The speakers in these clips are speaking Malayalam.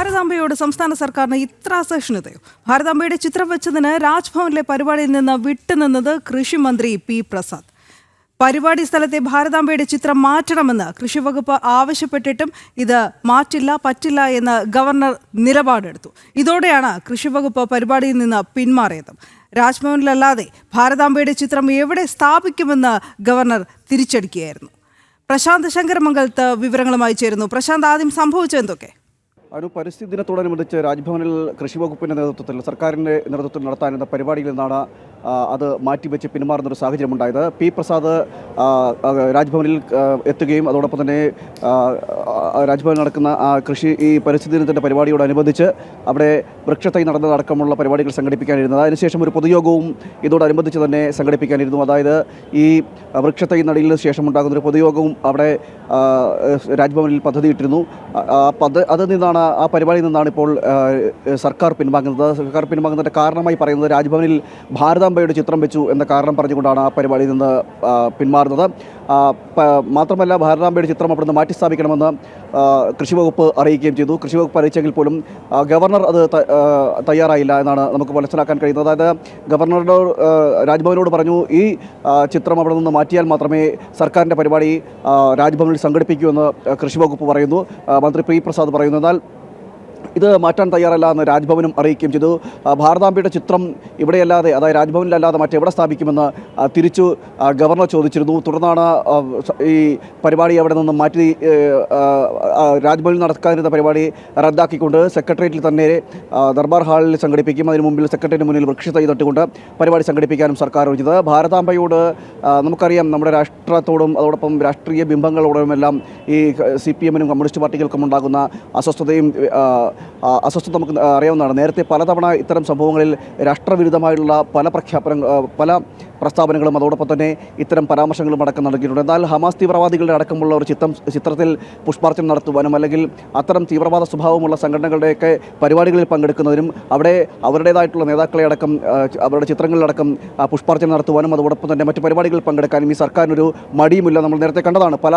ഭാരതാംബയോട് സംസ്ഥാന സർക്കാരിന് ഇത്ര അസഹിഷ്ണുതയോ? ഭാരതാംബയുടെ ചിത്രം വെച്ചതിന് രാജ്ഭവനിലെ പരിപാടിയിൽ നിന്ന് വിട്ടുനിന്നത് കൃഷിമന്ത്രി പി പ്രസാദ്. പരിപാടി സ്ഥലത്തെ ഭാരതാംബയുടെ ചിത്രം മാറ്റണമെന്ന് കൃഷിവകുപ്പ് ആവശ്യപ്പെട്ടിട്ടും ഇത് മാറ്റില്ല പറ്റില്ല എന്ന് ഗവർണർ നിലപാടെടുത്തു. ഇതോടെയാണ് കൃഷിവകുപ്പ് പരിപാടിയിൽ നിന്ന് പിന്മാറിയത്. രാജ്ഭവനിലല്ലാതെ ഭാരതാംബയുടെ ചിത്രം എവിടെ സ്ഥാപിക്കുമെന്ന് ഗവർണർ തിരിച്ചടിക്കുകയായിരുന്നു. പ്രശാന്ത് ശങ്കരമംഗലത്ത് വിവരങ്ങളുമായി ചേരുന്നു. പ്രശാന്ത് ആദ്യം സംഭവിച്ചത് എന്തൊക്കെ? ഒരു പരിസ്ഥിതി ദിനത്തോടനുബന്ധിച്ച് രാജ്ഭവനിൽ കൃഷി വകുപ്പിന്റെ നേതൃത്വത്തിൽ സർക്കാരിന്റെ നേതൃത്വത്തിൽ നടത്താനിരുന്ന പരിപാടിയിൽ നിന്നാണ് അത് മാറ്റിവെച്ച് പിന്മാറുന്നൊരു സാഹചര്യമുണ്ടായത്. പി പ്രസാദ് രാജ്ഭവനിൽ എത്തുകയും അതോടൊപ്പം തന്നെ രാജ്ഭവനിൽ നടക്കുന്ന കൃഷി ഈ പരിസ്ഥിതി ദിനത്തിന്റെ പരിപാടിയോടനുബന്ധിച്ച് അവിടെ വൃക്ഷത്തൈ നടന്നതടക്കമുള്ള പരിപാടികൾ സംഘടിപ്പിക്കാനിരുന്നത്. അതിനുശേഷം ഒരു പൊതുയോഗവും ഇതോടനുബന്ധിച്ച് തന്നെ സംഘടിപ്പിക്കാനിരുന്നു. അതായത് ഈ വൃക്ഷത്തൈ നടയിലിന് ശേഷം ഉണ്ടാകുന്ന ഒരു പൊതുയോഗവും അവിടെ രാജ്ഭവനിൽ പദ്ധതിയിട്ടിരുന്നു. ഇട്ടിരുന്നു പദ്ധ അതിൽ നിന്നാണ് ആ പരിപാടിയിൽ നിന്നാണ് ഇപ്പോൾ സർക്കാർ പിൻവാങ്ങുന്നത്. സർക്കാർ പിൻവാങ്ങുന്നതിന്റെ കാരണമായി പറയുന്നത് രാജ്ഭവനിൽ ഭാരതാംബയുടെ ചിത്രം വെച്ചു എന്ന കാരണം പറഞ്ഞുകൊണ്ടാണ് ആ പരിപാടിയിൽ നിന്ന് പിന്മാറുന്നത്. മാത്രമല്ല ഭാരതാംബയുടെ ചിത്രം അവിടെ നിന്ന് മാറ്റി സ്ഥാപിക്കണമെന്ന് കൃഷിവകുപ്പ് കൃഷി വകുപ്പ് അറിയിക്കുകയും ചെയ്തു. കൃഷി വകുപ്പ് അറിയിച്ചെങ്കിൽ പോലും ഗവർണർ അത് തയ്യാറായില്ല എന്നാണ് നമുക്ക് മനസ്സിലാക്കാൻ കഴിയുന്നത്. അതായത് ഗവർണറോട് രാജ്ഭവനോട് പറഞ്ഞു ഈ ചിത്രം അവിടെ നിന്ന് മാറ്റിയാൽ മാത്രമേ സർക്കാരിന്റെ പരിപാടി രാജ്ഭവനിൽ സംഘടിപ്പിക്കൂ എന്ന് കൃഷി വകുപ്പ് പറയുന്നു. മന്ത്രി പി പ്രസാദ് പറയുന്നു. എന്നാൽ ഇത് മാറ്റാൻ തയ്യാറല്ല എന്ന് രാജ്ഭവനും അറിയിക്കുകയും ചെയ്തു. ഭാരതാംബയുടെ ചിത്രം ഇവിടെയല്ലാതെ അതായത് രാജ്ഭവനിലല്ലാതെ മറ്റെവിടെ സ്ഥാപിക്കുമെന്ന് തിരിച്ചു ഗവർണർ ചോദിച്ചിരുന്നു. തുടർന്നാണ് ഈ പരിപാടി അവിടെ നിന്ന് മാറ്റി രാജ്ഭവനിൽ നടക്കാതിരുന്ന പരിപാടി റദ്ദാക്കിക്കൊണ്ട് സെക്രട്ടേറിയറ്റിൽ തന്നെ ദർബാർ ഹാളിൽ സംഘടിപ്പിക്കും. അതിനു മുമ്പിൽ സെക്രട്ടറിന് മുന്നിൽ വൃക്ഷ തൈ തട്ടുകൊണ്ട് പരിപാടി സംഘടിപ്പിക്കാനും സർക്കാർ ഒഴിഞ്ഞത് ഭാരതാംബയോട് നമുക്കറിയാം നമ്മുടെ രാഷ്ട്രത്തോടും അതോടൊപ്പം രാഷ്ട്രീയ ബിംബങ്ങളോടുമെല്ലാം ഈ സി പി എമ്മിനും കമ്മ്യൂണിസ്റ്റ് പാർട്ടികൾക്കും ഉണ്ടാകുന്ന അസ്വസ്ഥതയും അസ്വസ്ഥത നമുക്ക് അറിയാവുന്നതാണ്. നേരത്തെ പലതവണ ഇത്തരം സംഭവങ്ങളിൽ രാഷ്ട്രവിരുദ്ധമായിട്ടുള്ള പല പ്രഖ്യാപന പല പ്രസ്താവനകളും അതോടൊപ്പം തന്നെ ഇത്തരം പരാമർശങ്ങളും അടക്കം നൽകിയിട്ടുണ്ട് എന്നാൽ ഹമാസ് തീവ്രവാദികളുടെ അടക്കമുള്ള ഒരു ചിത്രം ചിത്രത്തിൽ പുഷ്പാർച്ചന നടത്തുവാനും അല്ലെങ്കിൽ അത്തരം തീവ്രവാദ സ്വഭാവമുള്ള സംഘടനകളുടെയൊക്കെ പരിപാടികളിൽ പങ്കെടുക്കുന്നതിനും അവിടെ അവരുടേതായിട്ടുള്ള നേതാക്കളെ അടക്കം അവരുടെ ചിത്രങ്ങളിലടക്കം പുഷ്പാർച്ചന നടത്തുവാനും അതോടൊപ്പം തന്നെ മറ്റു പരിപാടികളിൽ പങ്കെടുക്കാനും ഈ സർക്കാരിനൊരു മടിയുമില്ല. നമ്മൾ നേരത്തെ കണ്ടതാണ്. പല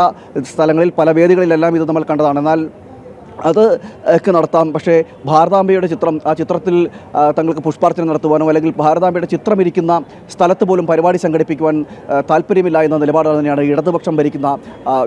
സ്ഥലങ്ങളിൽ പല വേദികളിലെല്ലാം ഇത് നമ്മൾ കണ്ടതാണ്. എന്നാൽ അത് ഒക്കെ നടത്താം. പക്ഷേ ഭാരതാംബയുടെ ചിത്രം ആ ചിത്രത്തിൽ തങ്ങൾക്ക് പുഷ്പാർച്ചന നടത്തുവാനോ അല്ലെങ്കിൽ ഭാരതാംബയുടെ ചിത്രം ഇരിക്കുന്ന സ്ഥലത്ത് പോലും പരിപാടി സംഘടിപ്പിക്കുവാൻ താല്പര്യമില്ല എന്ന നിലപാട് തന്നെയാണ് ഇടതുപക്ഷം ഭരിക്കുന്ന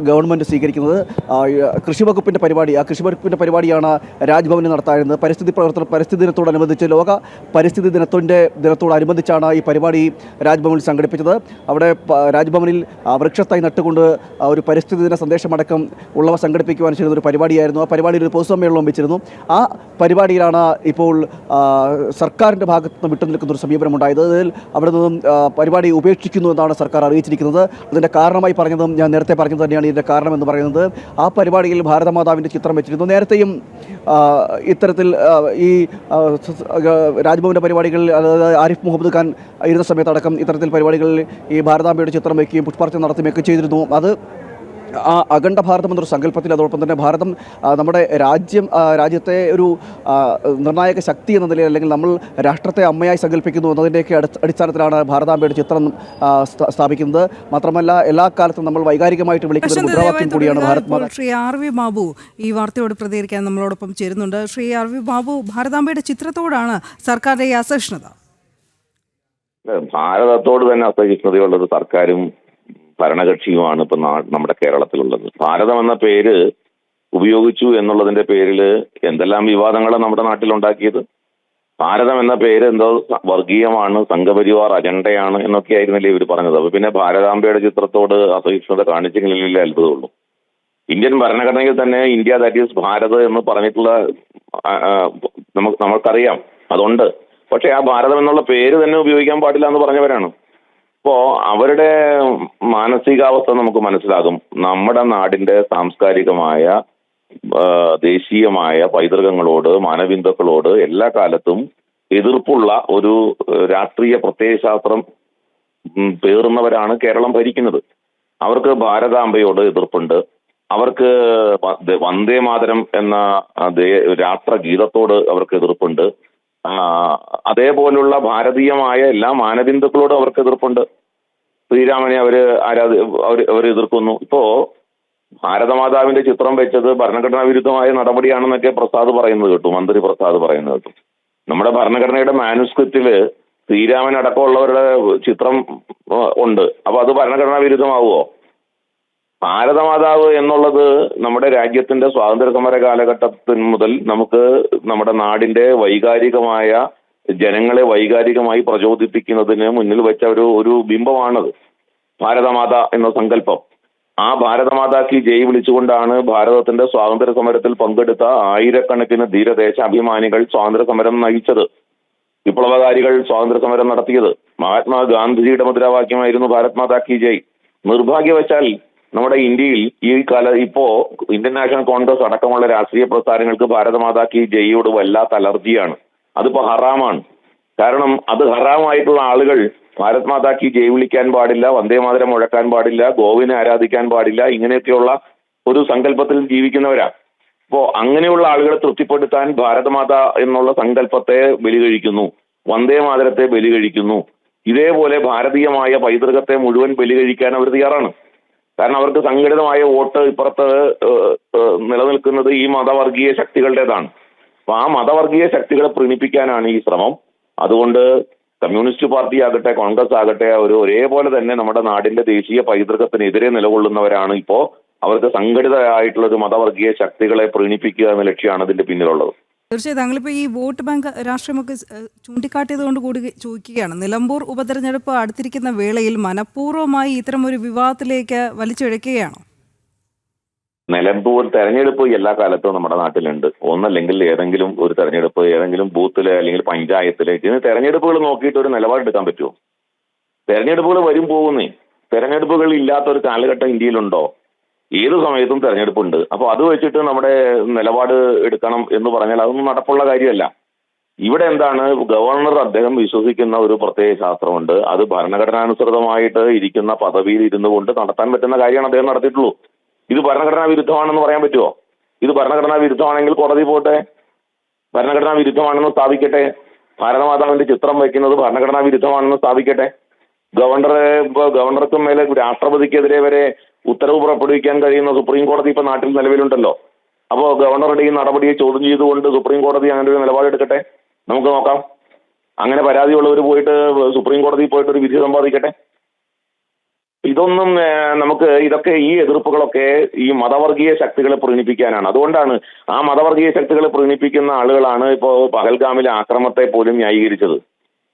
ഗവൺമെന്റ് സ്വീകരിക്കുന്നത്. ആ, ഈ, കൃഷി വകുപ്പിന്റെ പരിപാടി ആ കൃഷിവകുപ്പിന്റെ പരിപാടിയാണ് രാജ്ഭവനിൽ നടത്താറുന്നത് പരിസ്ഥിതി പ്രവർത്തന പരിസ്ഥിതി ദിനത്തോടനുബന്ധിച്ച് ലോക പരിസ്ഥിതി ദിനത്തിന്റെ ദിനത്തോടനുബന്ധിച്ചാണ് ഈ പരിപാടി രാജ്ഭവനിൽ സംഘടിപ്പിച്ചത്. അവിടെ രാജ്ഭവനിൽ വൃക്ഷത്തായി വൃക്ഷത്തൈ നട്ടുകൊണ്ട് ഒരു പരിസ്ഥിതി ദിന സന്ദേശമടക്കം ഉള്ളവ സംഘടിപ്പിക്കുവാൻ ചെയ്യുന്ന ഒരു പരിപാടിയായിരുന്നു. ആ പരിപാടിയിൽ ഒരു പൊതുസമ്മേളനം വെച്ചിരുന്നു ആ പരിപാടിയിലാണ് ഇപ്പോൾ സർക്കാരിന്റെ ഭാഗത്ത് നിന്ന് വിട്ടുനിൽക്കുന്ന ഒരു സമീപനം ഉണ്ടായത് അതിൽ അവിടെ നിന്നും പരിപാടി ഉപേക്ഷിക്കുന്നു എന്നാണ് സർക്കാർ അറിയിച്ചിരിക്കുന്നത്. അതിന്റെ കാരണമായി പറഞ്ഞതും ഞാൻ നേരത്തെ പറഞ്ഞത് തന്നെയാണ് ഇതിന്റെ കാരണം എന്ന് പറയുന്നത്. ആ പരിപാടിയിൽ ഭാരതമാതാവിന്റെ ചിത്രം വെച്ചിരുന്നു. നേരത്തെയും ഇത്തരത്തിൽ ഈ രാജ്ഭവന്റെ പരിപാടികളിൽ അതായത് ആരിഫ് മുഹമ്മദ് ഖാൻ ഇരുന്ന സമയത്തടക്കം ഇത്തരത്തിൽ പരിപാടികളിൽ ഈ ഭാരതാംബയുടെ ചിത്രം വയ്ക്കുകയും പുഷ്പാർച്ചന നടത്തുകയൊക്കെ ചെയ്തിരുന്നു. അത് ആ അഖണ്ഡ ഭാരതം എന്നൊരു സങ്കല്പത്തിൽ അതോടൊപ്പം തന്നെ ഭാരതം നമ്മുടെ രാജ്യം രാജ്യത്തെ ഒരു നിർണായക ശക്തി എന്ന നിലയിൽ അല്ലെങ്കിൽ നമ്മൾ രാഷ്ട്രത്തെ അമ്മയായി സങ്കല്പിക്കുന്നു എന്നതിന്റെയൊക്കെ അടിസ്ഥാനത്തിലാണ് ഭാരതാംബയുടെ ചിത്രം സ്ഥാപിക്കുന്നത്. മാത്രമല്ല എല്ലാ കാലത്തും നമ്മൾ വൈകാരികമായിട്ട് വിളിക്കുന്ന മുദ്രാവാക്യം കൂടിയാണ്. ഭാരത് ശ്രീ ആർ വി ബാബു ഈ വാർത്തയോട് പ്രതികരിക്കാൻ നമ്മളോടൊപ്പം ചേരുന്നുണ്ട്. ശ്രീ ആർ വി ബാബു ഭാരതാംബയുടെ ചിത്രത്തോടാണ് സർക്കാരിന്റെ ഈ അസഹിഷ്ണുത? ഭാരതത്തോട് തന്നെ അസഹിഷ്ണുതയുള്ളത് ഒരു സർക്കാരും ഭരണകക്ഷിയുമാണ് ഇപ്പൊ നമ്മുടെ കേരളത്തിലുള്ളത്. ഭാരതം എന്ന പേര് ഉപയോഗിച്ചു എന്നുള്ളതിന്റെ പേരിൽ എന്തെല്ലാം വിവാദങ്ങളാണ് നമ്മുടെ നാട്ടിലുണ്ടാക്കിയത്? ഭാരതം എന്ന പേര് എന്തോ വർഗീയമാണ് സംഘപരിവാർ അജണ്ടയാണ് എന്നൊക്കെ ആയിരുന്നില്ലേ ഇവർ പറഞ്ഞത്. അപ്പൊ പിന്നെ ഭാരതാംബയുടെ ചിത്രത്തോട് അസഹിഷ്ണുത കാണിച്ചെങ്കിലേ അത്ഭുതമുള്ളൂ. ഇന്ത്യൻ ഭരണഘടനയിൽ തന്നെ ഇന്ത്യ ദാറ്റ് ഈസ് ഭാരത് എന്ന് പറഞ്ഞിട്ടുള്ള നമുക്ക് നമ്മൾക്കറിയാം അതുണ്ട്. പക്ഷെ ആ ഭാരതം എന്നുള്ള പേര് തന്നെ ഉപയോഗിക്കാൻ പാടില്ല എന്ന് പറഞ്ഞവരാണ്. അപ്പോ അവരുടെ മാനസികാവസ്ഥ നമുക്ക് മനസ്സിലാകും. നമ്മുടെ നാടിന്റെ സാംസ്കാരികമായ ദേശീയമായ പൈതൃകങ്ങളോട് മാനവിന്ദുക്കളോട് എല്ലാ കാലത്തും എതിർപ്പുള്ള ഒരു രാഷ്ട്രീയ പ്രത്യയശാസ്ത്രം പേറുന്നവരാണ് കേരളം ഭരിക്കുന്നത്. അവർക്ക് ഭാരതാംബയോട് എതിർപ്പുണ്ട്. അവർക്ക് വന്ദേ മാതരം എന്ന രാഷ്ട്രഗീതത്തോട് അവർക്ക് എതിർപ്പുണ്ട്. അതേപോലുള്ള ഭാരതീയമായ എല്ലാ മാനബിന്ദുക്കളോടും അവർക്ക് എതിർപ്പുണ്ട്. ശ്രീരാമനെ അവർ ആരാധ അവർ അവർ എതിർക്കുന്നു. ഇപ്പോ ഭാരതമാതാവിന്റെ ചിത്രം വെച്ചത് ഭരണഘടനാ വിരുദ്ധമായ നടപടിയാണെന്നൊക്കെ പ്രസാദ് പറയുന്നത് കേട്ടു മന്ത്രി പ്രസാദ് പറയുന്നത് കേട്ടു. നമ്മുടെ ഭരണഘടനയുടെ മാനുസ്ക്രിപ്റ്റിൽ ശ്രീരാമൻ അടക്കമുള്ളവരുടെ ചിത്രം ഉണ്ട്. അപ്പൊ അത് ഭരണഘടനാ വിരുദ്ധമാവുമോ? ഭാരതമാതാവ് എന്നുള്ളത് നമ്മുടെ രാജ്യത്തിന്റെ സ്വാതന്ത്ര്യ സമര കാലഘട്ടത്തിൽ മുതൽ നമുക്ക് നമ്മുടെ നാടിന്റെ വൈകാരികമായ ജനങ്ങളെ വൈകാരികമായി പ്രചോദിപ്പിക്കുന്നതിന് മുന്നിൽ വെച്ച ഒരു ഒരു ബിംബമാണത്. ഭാരതമാത എന്ന സങ്കല്പം. ആ ഭാരതമാതാക്ക് ജയ് വിളിച്ചുകൊണ്ടാണ് ഭാരതത്തിന്റെ സ്വാതന്ത്ര്യ സമരത്തിൽ പങ്കെടുത്ത ആയിരക്കണക്കിന് ധീരദേശാഭിമാനികൾ സ്വാതന്ത്ര്യ സമരം നയിച്ചത്. വിപ്ലവകാരികൾ സ്വാതന്ത്ര്യ സമരം നടത്തിയത്. മഹാത്മാഗാന്ധിജിയുടെ മുദ്രാവാക്യമായിരുന്നു ഭാരത് മാതാ കി ജയ്. നിർഭാഗ്യവശാൽ നമ്മുടെ ഇന്ത്യയിൽ ഈ കാല ഇപ്പോ ഇന്ത്യൻ നാഷണൽ കോൺഗ്രസ് അടക്കമുള്ള രാഷ്ട്രീയ പ്രസ്ഥാനങ്ങൾക്ക് ഭാരതമാതാക്ക് ഈ ജയിയോട് വല്ലാത്ത അലർജിയാണ്. അതിപ്പോ ഹറാമാണ്. കാരണം അത് ഹറാമായിട്ടുള്ള ആളുകൾ ഭാരത് മാതാക്ക് ജയ് വിളിക്കാൻ പാടില്ല വന്ദേമാതരം മുഴക്കാൻ പാടില്ല ഗോവിനെ ആരാധിക്കാൻ പാടില്ല ഇങ്ങനെയൊക്കെയുള്ള ഒരു സങ്കല്പത്തിൽ ജീവിക്കുന്നവരാ. അപ്പോ അങ്ങനെയുള്ള ആളുകളെ തൃപ്തിപ്പെടുത്താൻ ഭാരതമാത എന്നുള്ള സങ്കല്പത്തെ ബലി കഴിക്കുന്നു വന്ദേ മാതരത്തെ ബലി കഴിക്കുന്നു ഇതേപോലെ ഭാരതീയമായ പൈതൃകത്തെ മുഴുവൻ ബലി കഴിക്കാൻ അവർ തയ്യാറാണ്. കാരണം അവർക്ക് സംഘടിതമായ വോട്ട് ഇപ്പുറത്ത് നിലനിൽക്കുന്നത് ഈ മതവർഗീയ ശക്തികളുടേതാണ്. അപ്പൊ ആ മതവർഗീയ ശക്തികളെ പ്രീണിപ്പിക്കാനാണ് ഈ ശ്രമം. അതുകൊണ്ട് കമ്മ്യൂണിസ്റ്റ് പാർട്ടി ആകട്ടെ കോൺഗ്രസ് ആകട്ടെ അവർ ഒരേപോലെ തന്നെ നമ്മുടെ നാടിന്റെ ദേശീയ പൈതൃകത്തിനെതിരെ നിലകൊള്ളുന്നവരാണ് ഇപ്പോ. അവർക്ക് സംഘടിതമായിട്ടുള്ള ഒരു മതവർഗീയ ശക്തികളെ പ്രീണിപ്പിക്കുക എന്ന ലക്ഷ്യമാണ് ഇതിന്റെ പിന്നിലുള്ളത്. തീർച്ചയായും താങ്കളിപ്പോൾ ഈ വോട്ട് ബാങ്ക് രാഷ്ട്രീയമൊക്കെ ചൂണ്ടിക്കാട്ടിയതുകൊണ്ട് ചൂണ്ടിക്കാട്ടിയത് കൊണ്ട് കൂടി ചോദിക്കുകയാണ്. നിലമ്പൂർ ഉപതെരഞ്ഞെടുപ്പ് അടുത്തിരിക്കുന്ന വേളയിൽ മനഃപൂർവമായി ഇത്തരം ഒരു വിവാദത്തിലേക്ക് വലിച്ചിഴക്കുകയാണോ? നിലമ്പൂർ തെരഞ്ഞെടുപ്പ് എല്ലാ കാലത്തും നമ്മുടെ നാട്ടിലുണ്ട്. ഒന്നല്ലെങ്കിൽ ഏതെങ്കിലും ഒരു തെരഞ്ഞെടുപ്പ് ഏതെങ്കിലും ബൂത്തിൽ അല്ലെങ്കിൽ പഞ്ചായത്തിൽ ഇതിന് തെരഞ്ഞെടുപ്പുകൾ നോക്കിയിട്ട് ഒരു നിലപാടെടുക്കാൻ പറ്റുമോ? തെരഞ്ഞെടുപ്പുകൾ വരും പോകുന്നേ. തെരഞ്ഞെടുപ്പുകൾ ഇല്ലാത്ത ഒരു കാലഘട്ടം ഇന്ത്യയിലുണ്ടോ? ഏത് സമയത്തും തെരഞ്ഞെടുപ്പുണ്ട്. അപ്പൊ അത് വെച്ചിട്ട് നമ്മുടെ നിലപാട് എടുക്കണം എന്ന് പറഞ്ഞാൽ അതൊന്നും നടപ്പുള്ള കാര്യമല്ല. ഇവിടെ എന്താണ് ഗവർണർ അദ്ദേഹം വിശ്വസിക്കുന്ന ഒരു പ്രത്യേക ശാസ്ത്രമുണ്ട്. അത് ഭരണഘടനാനുസൃതമായിട്ട് ഇരിക്കുന്ന പദവിയിൽ ഇരുന്നു കൊണ്ട് നടത്താൻ പറ്റുന്ന കാര്യമാണ് അദ്ദേഹം നടത്തിയിട്ടുള്ളൂ. ഇത് ഭരണഘടനാ വിരുദ്ധമാണെന്ന് പറയാൻ പറ്റുമോ ഇത് ഭരണഘടനാ വിരുദ്ധമാണെങ്കിൽ കോടതി പോട്ടെ. ഭരണഘടനാ വിരുദ്ധമാണെന്ന് സ്ഥാപിക്കട്ടെ. ഭാരതമാതാവിന്റെ ചിത്രം വയ്ക്കുന്നത് ഭരണഘടനാ വിരുദ്ധമാണെന്ന് സ്ഥാപിക്കട്ടെ. ഗവർണറെ ഗവർണർക്കും മേലെ രാഷ്ട്രപതിക്കെതിരെ വരെ ഉത്തരവ് പുറപ്പെടുവിക്കാൻ കഴിയുന്ന സുപ്രീം കോടതി ഇപ്പൊ നാട്ടിൽ നിലവിലുണ്ടല്ലോ. അപ്പോ ഗവർണറുടെ ഈ നടപടിയെ ചോദ്യം ചെയ്തുകൊണ്ട് സുപ്രീം കോടതി അങ്ങനെ ഒരു നിലപാടെടുക്കട്ടെ നമുക്ക് നോക്കാം. അങ്ങനെ പരാതിയുള്ളവർ പോയിട്ട് സുപ്രീം കോടതിയിൽ പോയിട്ട് ഒരു വിധി സമ്പാദിക്കട്ടെ? ഇതൊന്നും നമുക്ക് ഇതൊക്കെ ഈ എതിർപ്പുകളൊക്കെ ഈ മതവർഗീയ ശക്തികളെ പ്രീണിപ്പിക്കാനാണ്. അതുകൊണ്ടാണ് ആ മതവർഗീയ ശക്തികളെ പ്രീണിപ്പിക്കുന്ന ആളുകളാണ് ഇപ്പോൾ പഹൽഗാമിലെ ആക്രമത്തെ പോലും ന്യായീകരിച്ചത്.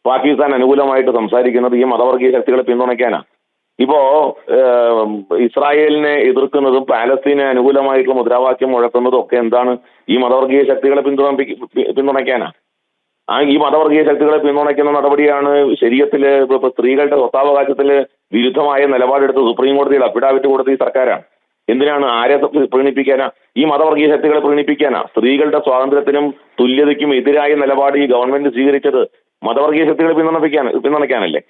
പാകിസ്ഥാൻ അനുകൂലമായിട്ട് സംസാരിക്കുന്നത് ഈ മതവർഗീയ ശക്തികളെ പിന്തുണയ്ക്കാനാ. ഇപ്പോ ഇസ്രായേലിനെ എതിർക്കുന്നതും പാലസ്തീനെ അനുകൂലമായിട്ടുള്ള മുദ്രാവാക്യം മുഴക്കുന്നതും ഒക്കെ എന്താണ് ഈ മതവർഗീയ ശക്തികളെ പിന്തുണപ്പി പിന്തുണയ്ക്കാനാ? ആ ഈ മതവർഗീയ ശക്തികളെ പിന്തുണയ്ക്കുന്ന നടപടിയാണ് ശരീരത്തിൽ ഇപ്പൊ സ്ത്രീകളുടെ സ്വത്താവകാശത്തിൽ വിരുദ്ധമായ നിലപാടെടുത്ത് സുപ്രീം കോടതിയിൽ അഫിഡാവിറ്റ് കൊടുത്ത ഈ സർക്കാരാണ്. എന്തിനാണ് ആരെ പ്രീണിപ്പിക്കാനാ? ഈ മതവർഗീയ ശക്തികളെ പ്രീണിപ്പിക്കാനാ? സ്ത്രീകളുടെ സ്വാതന്ത്ര്യത്തിനും തുല്യതയ്ക്കും എതിരായ നിലപാട് ഈ ഗവൺമെന്റ് സ്വീകരിച്ചത് മതവർഗീയ ശക്തികളെ പിന്തുണപ്പിക്കാൻ പിന്തുണയ്ക്കാനല്ലേ?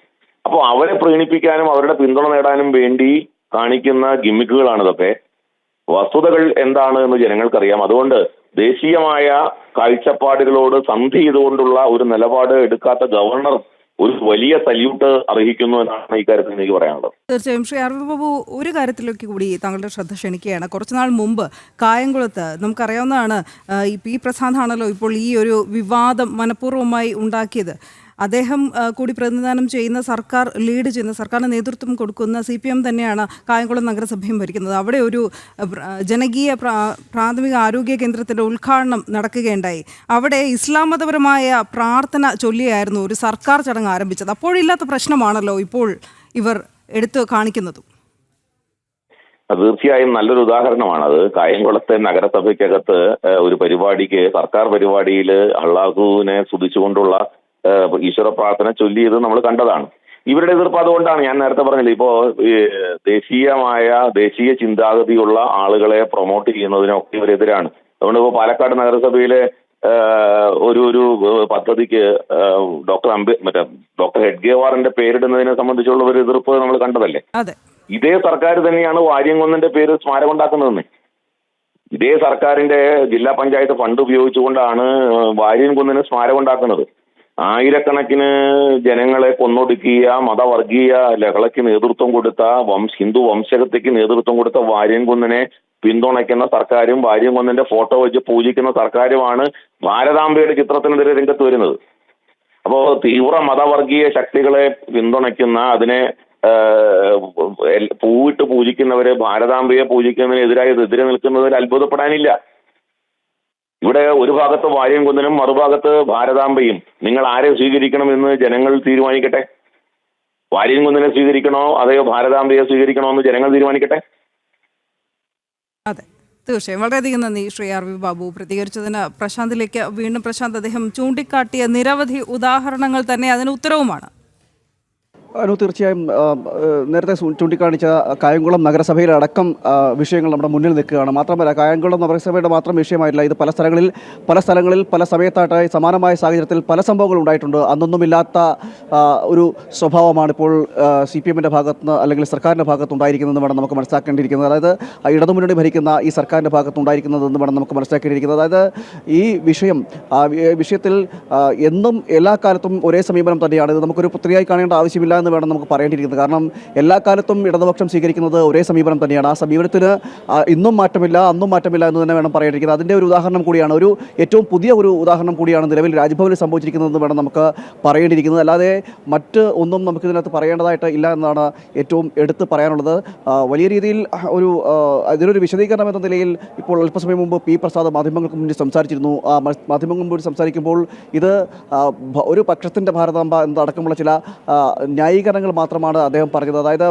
അപ്പോൾ അവരെ പ്രീണിപ്പിക്കാനും അവരുടെ പിന്തുണ നേടാനും വേണ്ടി കാണിക്കുന്ന ഗിമ്മിക്കുകളാണ് ഇതൊക്കെ വസ്തുതകൾ എന്താണ് എന്ന് ജനങ്ങൾക്കറിയാം. അതുകൊണ്ട് ദേശീയമായ കാഴ്ചപ്പാടുകളോട് സന്ധി ചെയ്തുകൊണ്ടുള്ള ഒരു നിലപാട് എടുക്കാത്ത ഗവർണർ ഒരു വലിയ സല്യൂട്ട് അർഹിക്കുന്നു എന്നാണ് ഇക്കാര്യത്തിൽ എനിക്ക് പറയാനുള്ളത്. തീർച്ചയായും. ശ്രീ അരവിന്ദ് ബാബു ഒരു കാര്യത്തിലേക്ക് കൂടി താങ്കളുടെ ശ്രദ്ധ ക്ഷണിക്കുകയാണ്. കുറച്ചുനാൾ മുമ്പ് കായംകുളത്ത് നമുക്കറിയാവുന്നതാണ് ഈ പി പ്രസാദാണല്ലോ ഇപ്പോൾ ഈ ഒരു വിവാദം മനഃപൂർവമായി ഉണ്ടാക്കിയത്. അദ്ദേഹം കൂടി പ്രതിനിധാനം ചെയ്യുന്ന സർക്കാർ ലീഡ് ചെയ്യുന്ന സർക്കാരിന് നേതൃത്വം കൊടുക്കുന്ന സി പി എം തന്നെയാണ് കായംകുളം നഗരസഭയും ഭരിക്കുന്നത്. അവിടെ ഒരു ജനകീയ പ്രാഥമിക ആരോഗ്യ കേന്ദ്രത്തിന്റെ ഉദ്ഘാടനം നടക്കുകയുണ്ടായി. അവിടെ ഇസ്ലാം മതപരമായ പ്രാർത്ഥന ചൊല്ലിയായിരുന്നു ഒരു സർക്കാർ ചടങ്ങ് ആരംഭിച്ചത്. അപ്പോഴില്ലാത്ത പ്രശ്നമാണല്ലോ ഇപ്പോൾ ഇവർ എടുത്തു കാണിക്കുന്നതും. തീർച്ചയായും നല്ലൊരു ഉദാഹരണമാണത് കായംകുളത്തെ നഗരസഭയ്ക്കകത്ത് ഒരു പരിപാടിക്ക് സർക്കാർ പരിപാടിയിൽ അള്ളാഹുവിനെ സ്തുതിച്ചുകൊണ്ടുള്ള ഈശ്വര പ്രാർത്ഥന ചൊല്ലിയത് നമ്മൾ കണ്ടതാണ്. ഇവരുടെ എതിർപ്പ് അതുകൊണ്ടാണ് ഞാൻ നേരത്തെ പറഞ്ഞില്ല ഇപ്പോ ദേശീയമായ ദേശീയ ചിന്താഗതിയുള്ള ആളുകളെ പ്രൊമോട്ട് ചെയ്യുന്നതിനൊക്കെ ഇവരെതിരാണ്. അതുകൊണ്ട് ഇപ്പോൾ പാലക്കാട് നഗരസഭയിലെ ഒരു ഒരു പദ്ധതിക്ക് ഡോക്ടർ അംബേ മറ്റേ ഡോക്ടർ ഹെഡ്ഗേവാറിന്റെ പേരിടുന്നതിനെ സംബന്ധിച്ചുള്ള ഒരു എതിർപ്പ് നമ്മൾ കണ്ടതല്ലേ? ഇതേ സർക്കാർ തന്നെയാണ് വാര്യംകുന്നിന്റെ പേര് സ്മാരകം ഉണ്ടാക്കുന്നതെന്ന്. ഇതേ സർക്കാരിന്റെ ജില്ലാ പഞ്ചായത്ത് ഫണ്ട് ഉപയോഗിച്ചുകൊണ്ടാണ് വാര്യംകുന്നിന് സ്മാരകം ഉണ്ടാക്കുന്നത്. ആയിരക്കണക്കിന് ജനങ്ങളെ കൊന്നൊടുക്കിയ മതവർഗീയ ലഹളയ്ക്ക് നേതൃത്വം കൊടുത്ത വംശ ഹിന്ദു വംശഹത്യക്ക് നേതൃത്വം കൊടുത്ത വാര്യൻകുന്നനെ പിന്തുണയ്ക്കുന്ന സർക്കാരും വാര്യൻകുന്നന്റെ ഫോട്ടോ വെച്ച് പൂജിക്കുന്ന സർക്കാരുമാണ് ഭാരതാംബയുടെ ചിത്രത്തിനെതിരെ രംഗത്ത് വരുന്നത്. അപ്പോ തീവ്ര മതവർഗീയ ശക്തികളെ പിന്തുണയ്ക്കുന്ന അതിനെ പൂവിട്ട് പൂജിക്കുന്നവര് ഭാരതാംബയെ പൂജിക്കുന്നതിനെതിരായി എതിരെ നിൽക്കുന്നതിൽ അത്ഭുതപ്പെടാനില്ല. ഇവിടെ ഒരു ഭാഗത്ത് വാര്യംകുന്നനും മറുഭാഗത്ത് ഭാരതാംബയും. നിങ്ങൾ ആരെ സ്വീകരിക്കണം എന്ന് ജനങ്ങൾ തീരുമാനിക്കട്ടെ? വാര്യംകുന്നനെ സ്വീകരിക്കണോ? അതെയോ ഭാരതാംബയെ സ്വീകരിക്കണോ എന്ന് ജനങ്ങൾ തീരുമാനിക്കട്ടെ? അതെ. തീർച്ചയായും. വളരെയധികം നന്ദി ശ്രീ ആർ വി ബാബു. പ്രതികരിച്ചതിന് പ്രശാന്തിലേക്ക് വീണ്ടും പ്രശാന്ത്. അദ്ദേഹം ചൂണ്ടിക്കാട്ടിയ നിരവധി ഉദാഹരണങ്ങൾ തന്നെ അതിന് ഉത്തരവുമാണ്. അനു തീർച്ചയായും നേരത്തെ ചൂണ്ടിക്കാണിച്ച കായംകുളം നഗരസഭയിലടക്കം വിഷയങ്ങൾ നമ്മുടെ മുന്നിൽ നിൽക്കുകയാണ്. മാത്രമല്ല കായംകുളം നഗരസഭയുടെ മാത്രം വിഷയമായിട്ടില്ല. ഇത് പല സ്ഥലങ്ങളിൽ പല സ്ഥലങ്ങളിൽ പല സമയത്തായിട്ടായി സമാനമായ സാഹചര്യത്തിൽ പല സംഭവങ്ങൾ ഉണ്ടായിട്ടുണ്ട്. അന്നൊന്നുമില്ലാത്ത ഒരു സ്വഭാവമാണ് ഇപ്പോൾ സി പി എമ്മിന്റെ ഭാഗത്തുനിന്ന് അല്ലെങ്കിൽ സർക്കാരിന്റെ ഭാഗത്തുണ്ടായിരിക്കുന്നതെന്ന് വേണം നമുക്ക് മനസ്സിലാക്കേണ്ടിയിരിക്കുന്നത്. അതായത് ഇടതുമുന്നണി ഭരിക്കുന്ന ഈ സർക്കാരിന്റെ ഭാഗത്തുണ്ടായിരിക്കുന്നതെന്ന് വേണം നമുക്ക് മനസ്സിലാക്കേണ്ടിയിരിക്കുന്നത്. അതായത് ഈ വിഷയം വിഷയത്തിൽ എന്നും എല്ലാ കാലത്തും ഒരേ സമീപനം തന്നെയാണ്. ഇത് നമുക്കൊരു പുത്രിയായി കാണേണ്ട ആവശ്യമില്ല എന്ന് വേണം നമുക്ക് പറയേണ്ടിയിരിക്കുന്നത്. കാരണം എല്ലാ കാലത്തും ഇടതുപക്ഷം സ്വീകരിക്കുന്നത് ഒരേ സമീപനം തന്നെയാണ്. ആ സമീപനത്തിന് ഇന്നും മാറ്റമില്ല അന്നും മാറ്റമില്ല എന്ന് തന്നെ വേണം പറയേണ്ടിയിരിക്കുന്നത്. അതിന്റെ ഒരു ഉദാഹരണം കൂടിയാണ് ഒരു ഏറ്റവും പുതിയ ഒരു ഉദാഹരണം കൂടിയാണ് നിലവിൽ രാജ്ഭവനിൽ സംഭവിച്ചിരിക്കുന്നതെന്ന് വേണം നമുക്ക് പറയേണ്ടിയിരിക്കുന്നത്. അല്ലാതെ മറ്റ് ഒന്നും നമുക്ക് ഇതിനകത്ത് പറയേണ്ടതായിട്ട് ഇല്ല എന്നാണ് ഏറ്റവും എടുത്ത് പറയാനുള്ളത്. വലിയ രീതിയിൽ ഒരു ഇതിനൊരു വിശദീകരണം എന്ന നിലയിൽ ഇപ്പോൾ അല്പസമയം മുമ്പ് പി പ്രസാദ് മാധ്യമങ്ങൾക്ക് മുന്നിൽ സംസാരിച്ചിരുന്നു. ആ മാധ്യമങ്ങൾക്ക് മുന്നിൽ സംസാരിക്കുമ്പോൾ ഇത് ഒരു പക്ഷത്തിന്റെ ഭാരതാംബ എന്നതടക്കമുള്ള ചില ആ, ന്യായീകരണങ്ങൾ മാത്രമാണ് അദ്ദേഹം പറഞ്ഞത്. അതായത്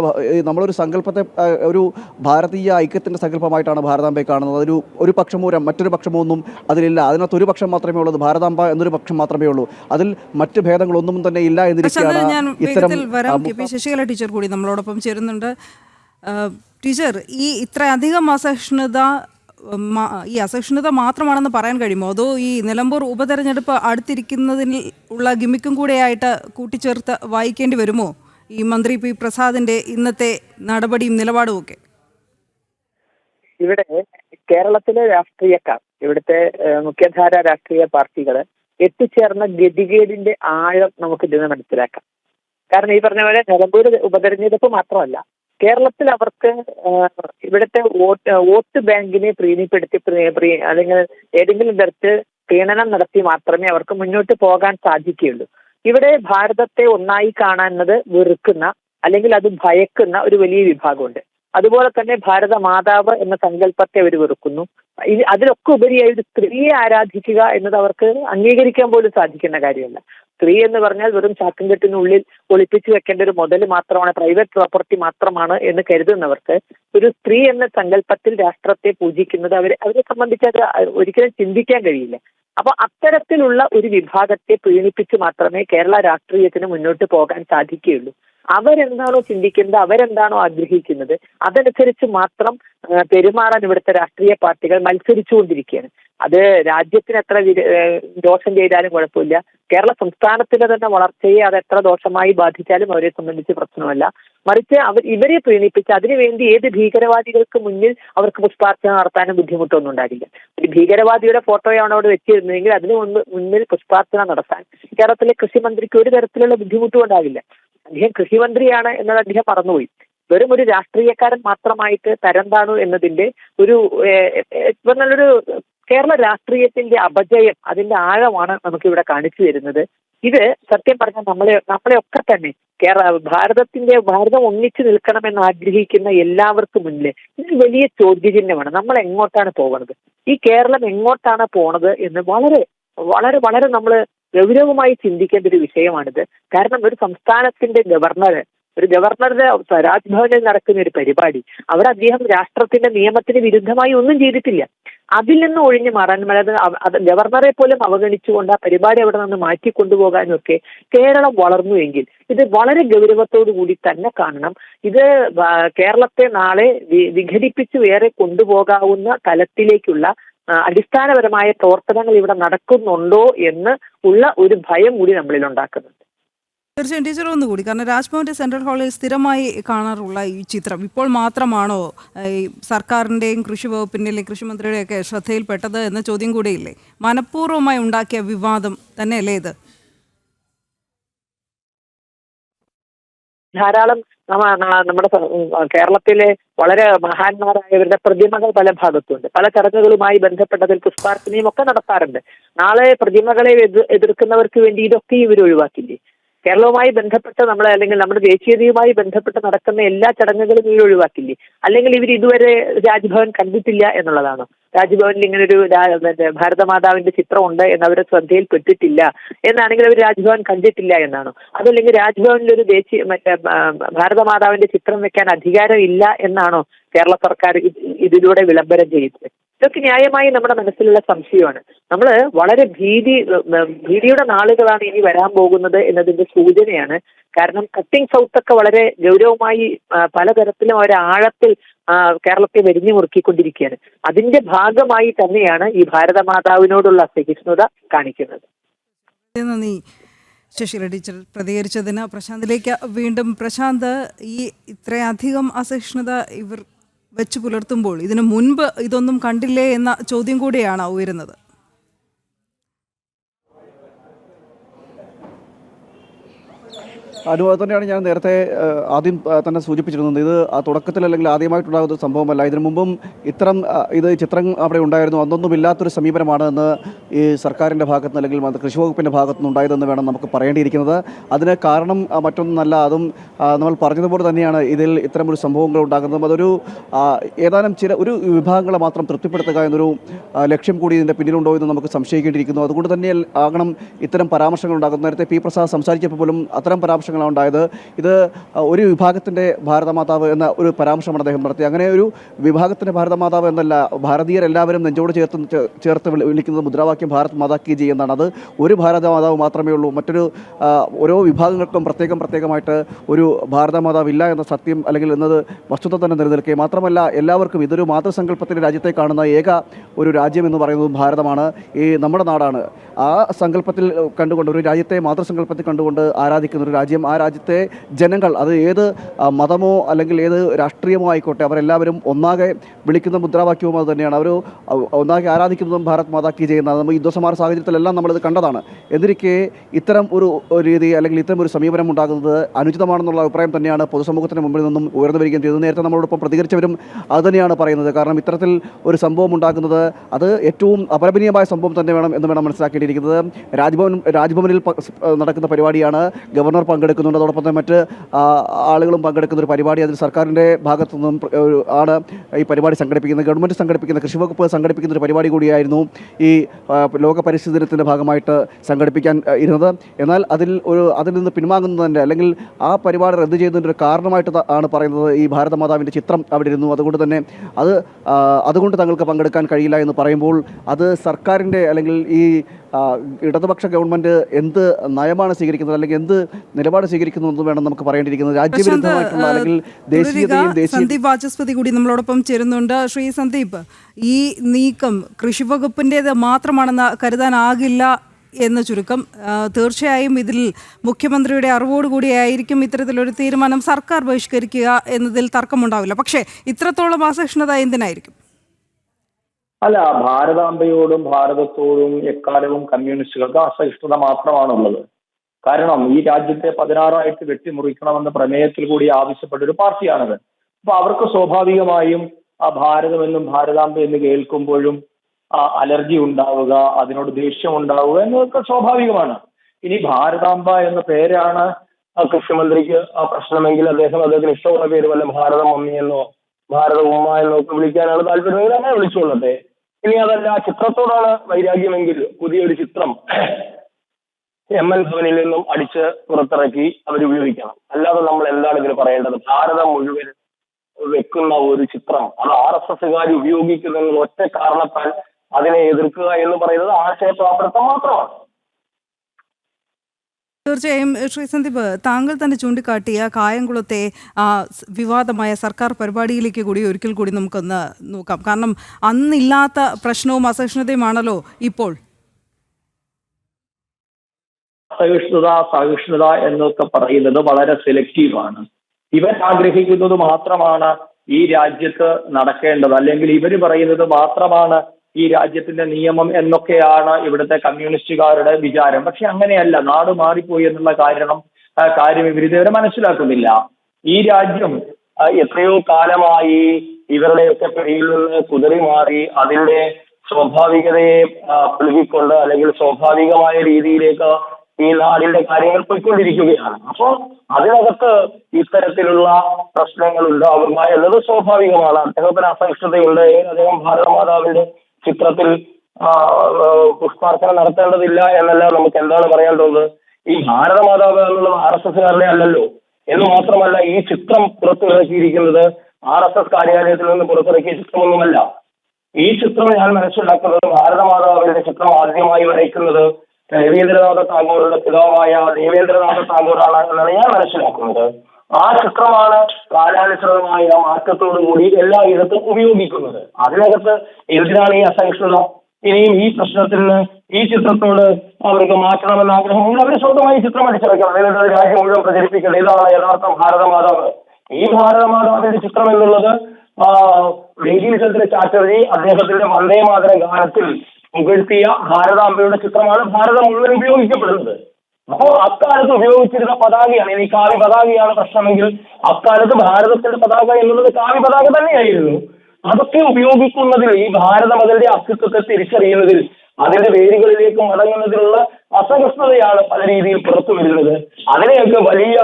നമ്മളൊരു സങ്കല്പത്തെ ഒരു ഭാരതീയ ഐക്യത്തിന്റെ സങ്കല്പമായിട്ടാണ് ഭാരതാംബയെ കാണുന്നത്. അതൊരു ഒരു പക്ഷമോ മറ്റൊരു പക്ഷമോ ഒന്നും അതിലില്ല. അതിനകത്ത് ഒരു പക്ഷം മാത്രമേ ഉള്ളൂ. ഭാരതാംബ എന്നൊരു പക്ഷം മാത്രമേ ഉള്ളൂ. അതിൽ മറ്റ് ഭേദങ്ങളൊന്നും തന്നെ ഇല്ല എന്നിരിക്കുകയാണ് ഇത്തരം ശശികല ടീച്ചർ കൂടി നമ്മളോടൊപ്പം ചേരുന്നുണ്ട്. ടീച്ചർ ഈ ഇത്രയധികം അസഹിഷ്ണുത ഈ അസഹിഷ്ണുത മാത്രമാണെന്ന് പറയാൻ കഴിയുമോ? അതോ ഈ നിലമ്പൂർ ഉപതെരഞ്ഞെടുപ്പ് അടുത്തിരിക്കുന്നതിൽ ഉള്ള ഗിമിക്കും കൂടെയായിട്ട് കൂട്ടിച്ചേർത്ത് വായിക്കേണ്ടി വരുമോ? ഈ മന്ത്രി പി പ്രസാദിന്റെ ഇന്നത്തെ നടപടിയും നിലപാടും ഒക്കെ. ഇവിടെ കേരളത്തിലെ രാഷ്ട്രീയക്കാർ ഇവിടുത്തെ മുഖ്യധാര രാഷ്ട്രീയ പാർട്ടികൾ എത്തിച്ചേർന്ന ഗതികേടിന്റെ ആഴം നമുക്ക് ഇതിന് മനസ്സിലാക്കാം. കാരണം ഈ പറഞ്ഞ പോലെ നിലമ്പൂർ ഉപതെരഞ്ഞെടുപ്പ് മാത്രമല്ല കേരളത്തിൽ അവർക്ക് ഇവിടുത്തെ വോട്ട് വോട്ട് ബാങ്കിനെ പ്രീതിപ്പെടുത്തി പ്രീ- പ്രീ- അല്ലെങ്കിൽ ഏതെങ്കിലും തരത്തിൽ പ്രീണനം നടത്തി മാത്രമേ അവർക്ക് മുന്നോട്ട് പോകാൻ സാധിക്കുകയുള്ളൂ. ഇവിടെ ഭാരതത്തെ ഒന്നായി കാണുന്നത് വെറുക്കുന്ന അല്ലെങ്കിൽ അത് ഭയക്കുന്ന ഒരു വലിയ വിഭാഗമുണ്ട്. അതുപോലെ തന്നെ ഭാരത മാതാവ് എന്ന സങ്കല്പത്തെ അവർ വെറുക്കുന്നു. അതിലൊക്കെ ഉപരിയായി ഒരു സ്ത്രീയെ ആരാധിക്കുക എന്നത് അവർക്ക് അംഗീകരിക്കാൻ പോലും സാധിക്കുന്ന കാര്യമല്ല. സ്ത്രീ എന്ന് പറഞ്ഞാൽ വെറും ചാക്കും കെട്ടിനുള്ളിൽ ഒളിപ്പിച്ചു വെക്കേണ്ട ഒരു മുതൽ മാത്രമാണ് പ്രൈവറ്റ് പ്രോപ്പർട്ടി മാത്രമാണ് എന്ന് കരുതുന്നവർക്ക് ഒരു സ്ത്രീ എന്ന സങ്കല്പത്തിൽ രാഷ്ട്രത്തെ പൂജിക്കുന്നത് അവരെ അവരെ സംബന്ധിച്ച് അത് ഒരിക്കലും ചിന്തിക്കാൻ കഴിയില്ല. അപ്പൊ അത്തരത്തിലുള്ള ഒരു വിഭാഗത്തെ പ്രീണിപ്പിച്ച് മാത്രമേ കേരള രാഷ്ട്രീയത്തിന് മുന്നോട്ട് പോകാൻ സാധിക്കുകയുള്ളൂ. അവരെന്താണോ ചിന്തിക്കുന്നത് അവരെന്താണോ ആഗ്രഹിക്കുന്നത് അതനുസരിച്ച് മാത്രം പെരുമാറാൻ ഇവിടുത്തെ രാഷ്ട്രീയ പാർട്ടികൾ മത്സരിച്ചുകൊണ്ടിരിക്കുകയാണ്. അത് രാജ്യത്തിന് എത്ര ദോഷം ചെയ്താലും കുഴപ്പമില്ല. കേരള സംസ്ഥാനത്തിന്റെ തന്നെ വളർച്ചയെ അത് എത്ര ദോഷമായി ബാധിച്ചാലും അവരെ സംബന്ധിച്ച് പ്രശ്നമല്ല. മറിച്ച് അവർ ഇവരെ പ്രീണിപ്പിച്ച് അതിനുവേണ്ടി ഏത് ഭീകരവാദികൾക്ക് മുന്നിൽ അവർക്ക് പുഷ്പാർച്ചന നടത്താനും ബുദ്ധിമുട്ടൊന്നും ഉണ്ടാകില്ല. ഒരു ഭീകരവാദിയുടെ ഫോട്ടോയാണ് അവിടെ വെച്ചിരുന്നതെങ്കിൽ അതിന് മുൻപ് മുന്നിൽ പുഷ്പാർച്ചന നടത്താൻ കേരളത്തിലെ കൃഷിമന്ത്രിക്ക് ഒരു തരത്തിലുള്ള ബുദ്ധിമുട്ടും ഉണ്ടാകില്ല. അദ്ദേഹം കൃഷിമന്ത്രിയാണ് എന്നത് അദ്ദേഹം പറഞ്ഞുപോയി വെറും ഒരു രാഷ്ട്രീയക്കാരൻ മാത്രമായിട്ട് തരം താണു എന്നതിന്റെ ഒരു നല്ലൊരു കേരള രാഷ്ട്രീയത്തിന്റെ അപജയം അതിന്റെ ആഴമാണ് നമുക്ക് ഇവിടെ കാണിച്ചു തരുന്നത്. ഇത് സത്യം പറഞ്ഞാൽ നമ്മളെ നമ്മളെയൊക്കെ തന്നെ കേരള ഭാരതത്തിന്റെ ഭാരതം ഒന്നിച്ചു നിൽക്കണമെന്ന് ആഗ്രഹിക്കുന്ന എല്ലാവർക്കും മുന്നിൽ ഇത് വലിയ ചോദ്യചിഹ്നമാണ്. നമ്മൾ എങ്ങോട്ടാണ് പോകുന്നത് ഈ കേരളം എങ്ങോട്ടാണ് പോണത് എന്ന് വളരെ വളരെ വളരെ നമ്മൾ ഗൗരവമായി ചിന്തിക്കേണ്ട ഒരു വിഷയമാണിത്. കാരണം ഒരു സംസ്ഥാനത്തിന്റെ ഗവർണർ ഒരു ഗവർണറുടെ രാജ്ഭവനിൽ നടക്കുന്ന ഒരു പരിപാടി അവിടെ അദ്ദേഹം രാഷ്ട്രത്തിന്റെ നിയമത്തിന് വിരുദ്ധമായി ഒന്നും ചെയ്തിട്ടില്ല. അതിൽ നിന്ന് ഒഴിഞ്ഞു മാറാൻ അതായത് അത് ഗവർണറെ പോലും അവഗണിച്ചുകൊണ്ട് ആ പരിപാടി അവിടെ നിന്ന് മാറ്റി കൊണ്ടുപോകാനൊക്കെ കേരളം വളർന്നുവെങ്കിൽ ഇത് വളരെ ഗൗരവത്തോടു കൂടി തന്നെ കാണണം. ഇത് കേരളത്തെ നാളെ വിഘടിപ്പിച്ച് വേറെ കൊണ്ടുപോകാവുന്ന തലത്തിലേക്കുള്ള അടിസ്ഥാനപരമായ പ്രവർത്തനങ്ങൾ ഇവിടെ നടക്കുന്നുണ്ടോ എന്ന് ഉള്ള ഒരു ഭയം കൂടി നമ്മളിൽ ഉണ്ടാക്കുന്നുണ്ട്. തീർച്ചയായും ടീച്ചർ ഒന്നുകൂടി കാരണം രാജ്ഭവന്റെ സെൻട്രൽ ഹാളിൽ സ്ഥിരമായി കാണാറുള്ള ഈ ചിത്രം ഇപ്പോൾ മാത്രമാണോ ഈ സർക്കാരിന്റെയും കൃഷി വകുപ്പിന്റെ അല്ലെങ്കിൽ കൃഷിമന്ത്രിയുടെയും ഒക്കെ ശ്രദ്ധയിൽപ്പെട്ടത് എന്ന ചോദ്യം കൂടിയില്ലേ? മനഃപൂർവമായി ഉണ്ടാക്കിയ വിവാദം തന്നെയല്ലേ ഇത്? ധാരാളം നമ്മുടെ കേരളത്തിലെ വളരെ മഹാന്മാരായവരുടെ പ്രതിമകൾ പല ഭാഗത്തുണ്ട്. പല ചടങ്ങുകളുമായി ബന്ധപ്പെട്ടതിൽ പുഷ്പാർച്ചനയും ഒക്കെ നടത്താറുണ്ട്. നാളെ പ്രതിമകളെ എതിർക്കുന്നവർക്ക് വേണ്ടി ഇതൊക്കെ ഇവർ ഒഴിവാക്കില്ലേ? കേരളവുമായി ബന്ധപ്പെട്ട് നമ്മളെ അല്ലെങ്കിൽ നമ്മുടെ ദേശീയതയുമായി ബന്ധപ്പെട്ട് നടക്കുന്ന എല്ലാ ചടങ്ങുകളും ഇവർ ഒഴിവാക്കില്ലേ? അല്ലെങ്കിൽ ഇവർ ഇതുവരെ രാജ്ഭവൻ കണ്ടിട്ടില്ല എന്നുള്ളതാണ്? രാജ്ഭവനിൽ ഇങ്ങനെ ഒരു ഭാരതമാതാവിന്റെ ഭാരതമാതാവിന്റെ ചിത്രമുണ്ട് എന്ന് അവരുടെ ശ്രദ്ധയിൽപ്പെട്ടിട്ടില്ല എന്നാണെങ്കിൽ അവർ രാജ്ഭവൻ കണ്ടിട്ടില്ല എന്നാണ്? അതല്ലെങ്കിൽ രാജ്ഭവനിൽ ഒരു ദേശീയ മറ്റേ ഭാരതമാതാവിന്റെ ചിത്രം വെക്കാൻ അധികാരമില്ല എന്നാണോ കേരള സർക്കാർ ഇത് ഇതിലൂടെ വിളംബരം ചെയ്യുന്നത് ഇതൊക്കെ ന്യായമായി നമ്മുടെ മനസ്സിലുള്ള സംശയമാണ്. നമ്മൾ വളരെ ഭീതി ഭീതിയുടെ നാളുകളാണ് ഇനി വരാൻ പോകുന്നത് എന്നതിന്റെ സൂചനയാണ്. കാരണം കട്ടിംഗ് സൗത്ത് ഒക്കെ വളരെ ഗൗരവമായി പലതരത്തിലും ഒരു ആഴത്തിൽ കേരളത്തെ വെരിഞ്ഞു മുറുക്കിക്കൊണ്ടിരിക്കുകയാണ്. അതിന്റെ ഭാഗമായി തന്നെയാണ് ഈ ഭാരതമാതാവിനോടുള്ള സഹിഷ്ണുത കാണിക്കുന്നത്. ശശിര ടീച്ചർ പ്രതികരിച്ചതിന് പ്രശാന്തിലേക്ക് വീണ്ടും പ്രശാന്ത് ഈ ഇത്രയധികം അസഹിഷ്ണുത ഇവർ വെച്ച് പുലർത്തുമ്പോൾ ഇതിനു മുൻപ് ഇതൊന്നും കണ്ടില്ലേ എന്ന ചോദ്യം കൂടിയാണ് ഉയരുന്നത്. അനുഭവം തന്നെയാണ് ഞാൻ നേരത്തെ ആദ്യം തന്നെ സൂചിപ്പിച്ചിരുന്നത്. ഇത് തുടക്കത്തിൽ അല്ലെങ്കിൽ ആദ്യമായിട്ടുണ്ടാകുന്ന സംഭവമല്ല. ഇതിനു മുമ്പും ഇത്തരം ഇത് ചിത്രം അവിടെ ഉണ്ടായിരുന്നു. അന്നൊന്നും ഇല്ലാത്തൊരു സമീപനമാണ് എന്ന് ഈ സർക്കാരിന്റെ ഭാഗത്തുനിന്ന് അല്ലെങ്കിൽ കൃഷി വകുപ്പിന്റെ ഭാഗത്തുനിന്ന് ഉണ്ടായതെന്ന് വേണം നമുക്ക് പറയേണ്ടിയിരിക്കുന്നത്. അതിന് കാരണം മറ്റൊന്നല്ല. അതും നമ്മൾ പറഞ്ഞതുപോലെ തന്നെയാണ് ഇതിൽ ഇത്തരം ഒരു സംഭവങ്ങൾ ഉണ്ടാകുന്നതും. അതൊരു ഏതാനും ചില ഒരു വിഭാഗങ്ങളെ മാത്രം തൃപ്തിപ്പെടുത്തുക എന്നൊരു ലക്ഷ്യം കൂടി ഇതിന്റെ പിന്നിലുണ്ടോ എന്ന് നമുക്ക് സംശയിക്കേണ്ടിയിരിക്കുന്നു. അതുകൊണ്ട് തന്നെ ആകണം ഇത്തരം പരാമർശങ്ങൾ ഉണ്ടാകുന്നത് നേരത്തെ പി പ്രസാദ് സംസാരിച്ചപ്പോൾ പോലും അത്തരം പരാമർശങ്ങളാണ് ഉണ്ടായത്. ഇത് ഒരു വിഭാഗത്തിന്റെ ഭാരതമാതാവ് എന്ന ഒരു പരാമർശമാണ് അദ്ദേഹം നടത്തി അങ്ങനെ ഒരു വിഭാഗത്തിന്റെ ഭാരതമാതാവ് എന്നല്ല ഭാരതീയരെല്ലാവരും നെഞ്ചോട് ചേർത്ത് ചേർത്ത് വിളിക്കുന്നത് മുദ്രാവാക്യം ഭാരത് മാതാ കി ജി എന്നാണ്. അത് ഒരു ഭാരതമാതാവ് മാത്രമേ ഉള്ളൂ. മറ്റൊരു ഓരോ വിഭാഗങ്ങൾക്കും പ്രത്യേകം പ്രത്യേകമായിട്ട് ഒരു ഭാരതമാതാവില്ല എന്ന സത്യം അല്ലെങ്കിൽ എന്നത് വസ്തുത തന്നെ നിലനിൽക്കുകയും മാത്രമല്ല എല്ലാവർക്കും ഇതൊരു മാതൃസങ്കല്പത്തിന്റെ രാജ്യത്തെ കാണുന്ന ഏക ഒരു രാജ്യം എന്ന് പറയുന്നതും ഭാരതമാണ്. ഈ നമ്മുടെ നാടാണ്. ആ സങ്കല്പത്തിൽ കണ്ടുകൊണ്ട് ഒരു രാജ്യത്തെ മാതൃസങ്കല്പത്തിൽ കണ്ടുകൊണ്ട് ആരാധിക്കുന്ന ഒരു രാജ്യം ആ രാജ്യത്തെ ജനങ്ങൾ അത് ഏത് മതമോ അല്ലെങ്കിൽ ഏത് രാഷ്ട്രീയമോ ആയിക്കോട്ടെ അവരെല്ലാവരും ഒന്നാകെ വിളിക്കുന്ന മുദ്രാവാക്യവും അത് തന്നെയാണ്. അവർ ഒന്നാകെ ആരാധിക്കുന്നതും ഭാരത് മാതാ കി ചെയ്യുന്നത് നമ്മൾ യുദ്ധസമാന സാഹചര്യത്തിലെല്ലാം നമ്മളിത് കണ്ടതാണ്. എന്നിരിക്കെ ഇത്തരം ഒരു രീതി അല്ലെങ്കിൽ ഇത്തരം ഒരു സമീപനം ഉണ്ടാകുന്നത് അനുചിതമാണെന്നുള്ള അഭിപ്രായം തന്നെയാണ് പൊതുസമൂഹത്തിന് മുമ്പിൽ നിന്നും ഉയർന്നു വരികയും ചെയ്തത്. നേരത്തെ നമ്മളോടൊപ്പം പ്രതികരിച്ചവരും അത് തന്നെയാണ് പറയുന്നത്. കാരണം ഇത്തരത്തിൽ ഒരു സംഭവം ഉണ്ടാകുന്നത് അത് ഏറ്റവും അപലപനീയമായ സംഭവം തന്നെ വേണം എന്ന് വേണം മനസ്സിലാക്കേണ്ടിയിരിക്കുന്നത്. രാജ്ഭവൻ രാജ്ഭവനിൽ നടക്കുന്ന പരിപാടിയാണ് ഗവർണർ പങ്കെടുക്കുന്നുണ്ട്. അതോടൊപ്പം തന്നെ മറ്റ് ആളുകളും പങ്കെടുക്കുന്ന ഒരു പരിപാടി അതിൽ സർക്കാരിന്റെ ഭാഗത്തു നിന്നും ആണ് ഈ പരിപാടി സംഘടിപ്പിക്കുന്നത്. ഗവൺമെന്റ് സംഘടിപ്പിക്കുന്ന കൃഷി വകുപ്പ് സംഘടിപ്പിക്കുന്ന ഒരു പരിപാടി കൂടിയായിരുന്നു ഈ ലോക പരിസ്ഥിതി ദിനത്തിന്റെ ഭാഗമായിട്ട് സംഘടിപ്പിക്കാൻ ഇരുന്നത്. എന്നാൽ അതിൽ ഒരു അതിൽ നിന്ന് പിന്മാങ്ങുന്നതിന്റെ അല്ലെങ്കിൽ ആ പരിപാടി റദ്ദ് ചെയ്യുന്നതിന്റെ ഒരു കാരണമായിട്ട് ആണ് പറയുന്നത് ഈ ഭാരതമാതാവിന്റെ ചിത്രം അവിടെ ഇരുന്നു. അതുകൊണ്ട് തന്നെ അത് അതുകൊണ്ട് തങ്ങൾക്ക് പങ്കെടുക്കാൻ കഴിയില്ല എന്ന് പറയുമ്പോൾ അത് സർക്കാരിന്റെ അല്ലെങ്കിൽ ഈ ഇടതുപക്ഷ ഗവൺമെന്റ് എന്ത് നയമാണ് സ്വീകരിക്കുന്നത് അല്ലെങ്കിൽ എന്ത് നിലപാട് സ്വീകരിക്കുന്നു എന്ന് വേണം നമുക്ക് പറയേണ്ടിയിരിക്കുന്നത്. രാജ്യവിരുദ്ധമായിട്ടുള്ള അല്ലെങ്കിൽ ദേശീയതയും ദേശീയ സന്ദീപ് വാചസ്പതി കൂടി നമ്മളോടൊപ്പം ചേരുന്നുണ്ട്. ശ്രീ സന്ദീപ് ഈ നീക്കം കൃഷി വകുപ്പിന്റേത് മാത്രമാണെന്ന് കരുതാനാകില്ല എന്ന ചുരുക്കം. തീർച്ചയായും ഇതിൽ മുഖ്യമന്ത്രിയുടെ അറിവോടുകൂടിയായിരിക്കും ഇത്തരത്തിലൊരു തീരുമാനം സർക്കാർ ബഹിഷ്കരിക്കുക എന്നതിൽ തർക്കമുണ്ടാവില്ല. പക്ഷേ ഇത്രത്തോളം അസഹിഷ്ണുത എന്തിനായിരിക്കും? അല്ല ഭാരതാംബയോടും ഭാരതത്തോടും എക്കാലവും കമ്മ്യൂണിസ്റ്റുകൾക്ക് അസഹിഷ്ണുത മാത്രമാണുള്ളത്. കാരണം ഈ രാജ്യത്തെ പതിനാറായിട്ട് വെട്ടിമുറിക്കണമെന്ന പ്രമേയത്തിൽ കൂടി ആവശ്യപ്പെട്ട ഒരു പാർട്ടിയാണത്. അപ്പൊ അവർക്ക് സ്വാഭാവികമായും ആ ഭാരതമെന്നും ഭാരതാംബ എന്ന് കേൾക്കുമ്പോഴും ആ അലർജി ഉണ്ടാവുക അതിനോട് ദേഷ്യം ഉണ്ടാവുക എന്നതൊക്കെ സ്വാഭാവികമാണ്. ഇനി ഭാരതാംബ എന്ന പേരാണ് കൃഷിമന്ത്രിക്ക് ആ പ്രശ്നമെങ്കിൽ അദ്ദേഹം അദ്ദേഹത്തിന് ഇഷ്ടമുള്ള പേര് വല്ല ഭാരത മമ്മി എന്നോ ഭാരത ഉമ്മ എന്നോ ഒക്കെ വിളിക്കാനാണ് താല്പര്യമെങ്കിൽ അങ്ങനെ വിളിച്ചോളട്ടെ ഇനി അതല്ല ചിത്രത്തോടാണ് വൈരാഗ്യമെങ്കിൽ പുതിയൊരു ചിത്രം എം എൽ ഭവനിൽ നിന്നും അടിച്ച് പുറത്തിറക്കി അവരുപയോഗിക്കണം അല്ലാതെ നമ്മൾ എന്താണ് ഇതിന് പറയേണ്ടത്? ഭാരതം മുഴുവൻ വെക്കുന്ന ഒരു ചിത്രം അത് ആർ എസ് എസുകാർ ഉപയോഗിക്കുന്ന ഒറ്റ കാരണത്താൽ അതിനെ എതിർക്കുക എന്ന് പറയുന്നത് ആശയപ്രാപ്തം മാത്രമാണ്. തീർച്ചയായും ശ്രീ സന്ദീപ് താങ്കൾ തന്നെ ചൂണ്ടിക്കാട്ടിയ കായംകുളത്തെ വിവാദമായ സർക്കാർ പരിപാടിയിലേക്ക് കൂടി ഒരിക്കൽ കൂടി നമുക്കൊന്ന് നോക്കാം. കാരണം അന്നില്ലാത്ത പ്രശ്നവും അസഹിഷ്ണുതയുമാണല്ലോ ഇപ്പോൾ. സഹിഷ്ണുത സഹിഷ്ണുത എന്നൊക്കെ പറയുന്നത് വളരെ സെലക്റ്റീവ് ആണ്. ഇവർ ആഗ്രഹിക്കുന്നത് മാത്രമാണ് ഈ രാജ്യത്ത് നടക്കേണ്ടത്. അല്ലെങ്കിൽ ഇവർ പറയുന്നത് മാത്രമാണ് ഈ രാജ്യത്തിന്റെ നിയമം എന്നൊക്കെയാണ് ഇവിടുത്തെ കമ്മ്യൂണിസ്റ്റുകാരുടെ വിചാരം. പക്ഷെ അങ്ങനെയല്ല. നാട് മാറിപ്പോയി എന്നുള്ള കാരണം കാര്യം ഇവർ ഇതുവരെ മനസ്സിലാക്കുന്നില്ല. ഈ രാജ്യം എത്രയോ കാലമായി ഇവരുടെയൊക്കെ പിടിയിൽ നിന്ന് കുതിറി മാറി അതിന്റെ സ്വാഭാവികതയെ പുലുകിക്കൊണ്ട് അല്ലെങ്കിൽ സ്വാഭാവികമായ രീതിയിലേക്ക് ഈ നാടിന്റെ കാര്യങ്ങൾ പോയിക്കൊണ്ടിരിക്കുകയാണ്. അപ്പോ അതിനകത്ത് ഇത്തരത്തിലുള്ള പ്രശ്നങ്ങൾ ഉണ്ടാവുക എന്നത് സ്വാഭാവികമാണ്. അദ്ദേഹത്തിന് അസഹിഷ്ണുതയുണ്ട്. അദ്ദേഹം ഭാരതമാതാവിന്റെ ചിത്രത്തിൽ പുഷ്പാർച്ചന നടത്തേണ്ടതില്ല എന്നല്ല നമുക്ക് എന്താണ് പറയാൻ തോന്നുന്നത്? ഈ ഭാരതമാതാവ് എന്നുള്ളത് ആർ എസ് എസ്സുകാരുടെ അല്ലല്ലോ. എന്ന് മാത്രമല്ല ഈ ചിത്രം പുറത്തിറക്കിയിരിക്കുന്നത് ആർ എസ് എസ് കാര്യാലയത്തിൽ നിന്ന് പുറത്തിറക്കിയ ചിത്രമൊന്നുമല്ല. ഈ ചിത്രം ഞാൻ മനസ്സിലാക്കുന്നത് ഭാരതമാതാവിന്റെ ചിത്രം ആദ്യമായി വരയ്ക്കുന്നത് രവീന്ദ്രനാഥ താങ്കൂറിന്റെ പിതാവായ ദേവേന്ദ്രനാഥ ടാഗോറാണ് എന്നാണ് ഞാൻ മനസ്സിലാക്കുന്നത്. ആ ചിത്രമാണ് കാലാനുസൃതമായ മാറ്റത്തോടുകൂടി എല്ലായിടത്തും ഉപയോഗിക്കുന്നത്. അതിനകത്ത് എന്തിനാണ് ഈ അസഹിഷ്ണുത ഇനിയും ഈ പ്രശ്നത്തിൽ ഈ ചിത്രത്തോട് അവർക്ക് മാറ്റണമെന്ന് ആഗ്രഹമുണ്ട്. അവർ സ്വന്തമായി ചിത്രം അടിച്ചിറക്കണം എന്നിട്ട് രാജ്യം മുഴുവൻ പ്രചരിപ്പിക്കണം. ഇതാണ് യഥാർത്ഥ ഭാരതമാതാവ്. ഈ ഭാരതമാതാവിന്റെ ചിത്രം എന്നുള്ളത് ചന്ദ്ര ചാറ്റർജി അദ്ദേഹത്തിന്റെ വന്ദേ മാതരം ഗാനത്തിൽ പുകഴ്ത്തിയ ഭാരതാംബയുടെ ചിത്രമാണ് ഭാരതം മുഴുവൻ ഉപയോഗിക്കപ്പെടുന്നത്. അപ്പോ അക്കാലത്ത് ഉപയോഗിച്ചിരുന്ന പതാകയാണ്. ഇനി കാവി പതാകയാണ് പ്രശ്നമെങ്കിൽ അക്കാലത്ത് ഭാരതത്തിന്റെ പതാക എന്നുള്ളത് കാവ്യ പതാക തന്നെയായിരുന്നു. അതൊക്കെ ഉപയോഗിക്കുന്നതിൽ ഈ ഭാരതം അതിന്റെ അസ്തിത്വത്തെ തിരിച്ചറിയുന്നതിൽ അതിന്റെ വേരുകളിലേക്ക് മടങ്ങുന്നതിലുള്ള അസഹസ്തയാണ് പല രീതിയിൽ പുറത്തു വരുന്നത്. അതിനെയൊക്കെ വലിയ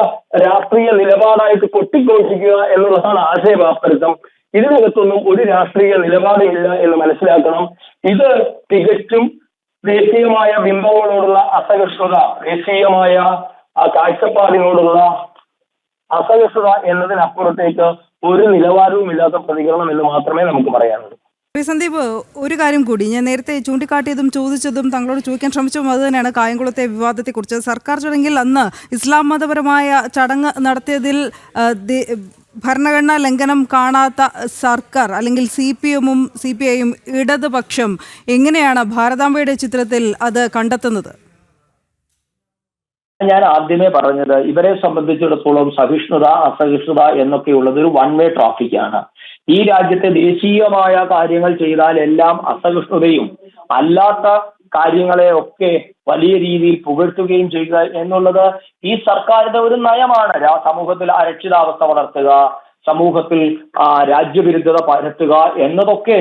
രാഷ്ട്രീയ നിലപാടായിട്ട് കൊട്ടിഘോഷിക്കുക എന്നുള്ളതാണ് ആശയവാസ്തരിത്വം ഇതിനകത്തൊന്നും ഒരു രാഷ്ട്രീയ നിലപാടില്ല എന്ന് മനസ്സിലാക്കണം. ഇത് തികച്ചും ദേശീയമായ ബിംബങ്ങളോടുള്ള അസഹിഷ്ണുത ദേശീയമായ ആ കാഴ്ചപ്പാടിനോടുള്ള അസഹിഷ്ണുത എന്നതിനപ്പുറത്തേക്ക് ഒരു നിലവാരവും ഇല്ലാത്ത പ്രതികരണം എന്ന് മാത്രമേ നമുക്ക് പറയാനുള്ളൂ. സന്ദീപ് ഒരു കാര്യം കൂടി. ഞാൻ നേരത്തെ ചൂണ്ടിക്കാട്ടിയതും ചോദിച്ചതും തങ്ങളോട് ചോദിക്കാൻ ശ്രമിച്ചതും അത് തന്നെയാണ് കായംകുളത്തെ വിവാദത്തെക്കുറിച്ച്. സർക്കാർ ചടങ്ങിൽ അന്ന് ഇസ്ലാം മതപരമായ ചടങ്ങ് നടത്തിയതിൽ ഭരണഘടനാ ലംഘനം കാണാത്ത സർക്കാർ അല്ലെങ്കിൽ സി പി എമ്മും സി പി ഐയും ഇടതുപക്ഷം എങ്ങനെയാണ് ഭാരതാംബയുടെ ചിത്രത്തിൽ അത് കണ്ടെത്തുന്നത്? ഞാൻ ആദ്യമേ പറഞ്ഞത് ഇവരെ സംബന്ധിച്ചിടത്തോളം സഹിഷ്ണുത അസഹിഷ്ണുത എന്നൊക്കെയുള്ളത് ഒരു വൺ വേ ട്രാഫിക് ആണ്. ഈ രാജ്യത്തെ ദേശീയമായ കാര്യങ്ങൾ ചെയ്താൽ എല്ലാം അസഹിഷ്ണുതയും അല്ലാത്ത കാര്യങ്ങളെ ഒക്കെ വലിയ രീതിയിൽ പുകഴ്ത്തുകയും ചെയ്യുക എന്നുള്ളത് ഈ സർക്കാരിന്റെ ഒരു നയമാണ്. സമൂഹത്തിൽ അരക്ഷിതാവസ്ഥ വളർത്തുക സമൂഹത്തിൽ രാജ്യവിരുദ്ധത പരത്തുക എന്നതൊക്കെ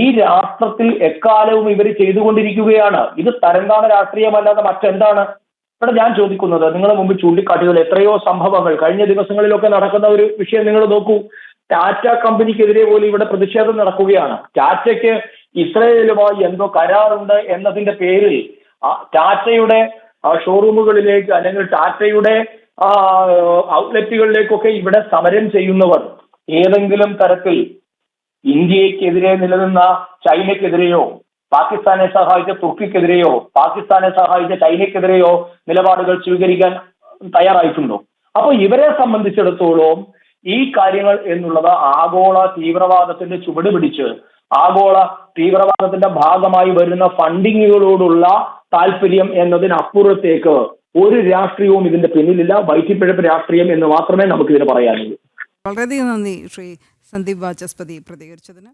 ഈ രാഷ്ട്രത്തിൽ എക്കാലവും ഇവർ ചെയ്തുകൊണ്ടിരിക്കുകയാണ്. ഇത് തരംതാണ രാഷ്ട്രീയമല്ലാതെ മറ്റെന്താണ്? ഇവിടെ ഞാൻ ചോദിക്കുന്നത് നിങ്ങൾ മുമ്പ് ചൂണ്ടിക്കാട്ടിയതിൽ എത്രയോ സംഭവങ്ങൾ കഴിഞ്ഞ ദിവസങ്ങളിലൊക്കെ നടക്കുന്ന ഒരു വിഷയം നിങ്ങൾ നോക്കൂ. ടാറ്റ കമ്പനിക്കെതിരെ പോലും ഇവിടെ പ്രതിഷേധം നടക്കുകയാണ്. ടാറ്റയ്ക്ക് ഇസ്രയേലുമായി എന്തോ കരാറുണ്ട് എന്നതിന്റെ പേരിൽ ടാറ്റയുടെ ഷോറൂമുകളിലേക്ക് അല്ലെങ്കിൽ ടാറ്റയുടെ ഔട്ട്ലെറ്റുകളിലേക്കൊക്കെ ഇവിടെ സമരം ചെയ്യുന്നവർ ഏതെങ്കിലും തരത്തിൽ ഇന്ത്യക്കെതിരെ നിലനിന്ന ചൈനയ്ക്കെതിരെയോ പാകിസ്ഥാനെ സഹായിച്ച തുർക്കിക്കെതിരെയോ പാകിസ്ഥാനെ സഹായിച്ച ചൈനയ്ക്കെതിരെയോ നിലപാടുകൾ സ്വീകരിക്കാൻ തയ്യാറായിട്ടുണ്ടോ? അപ്പോൾ ഇവരെ സംബന്ധിച്ചിടത്തോളം ഈ കാര്യങ്ങൾ എന്നുള്ളത് ആഗോള തീവ്രവാദത്തിന്റെ ചുവട് പിടിച്ച് ആഗോള തീവ്രവാദത്തിന്റെ ഭാഗമായി വരുന്ന ഫണ്ടിങ്ങുകളോടുള്ള താല്പര്യം എന്നതിനപ്പുറത്തേക്ക് ഒരു രാഷ്ട്രീയവും ഇതിന്റെ പിന്നിലില്ല. വൈറ്റിപ്പിഴപ്പ് രാഷ്ട്രീയം എന്ന് മാത്രമേ നമുക്ക് ഇതിന് പറയാനുള്ളൂ. വളരെയധികം നന്ദി ശ്രീ സന്ദീപ് വാചസ്പതി പ്രതികരിച്ചതിന്.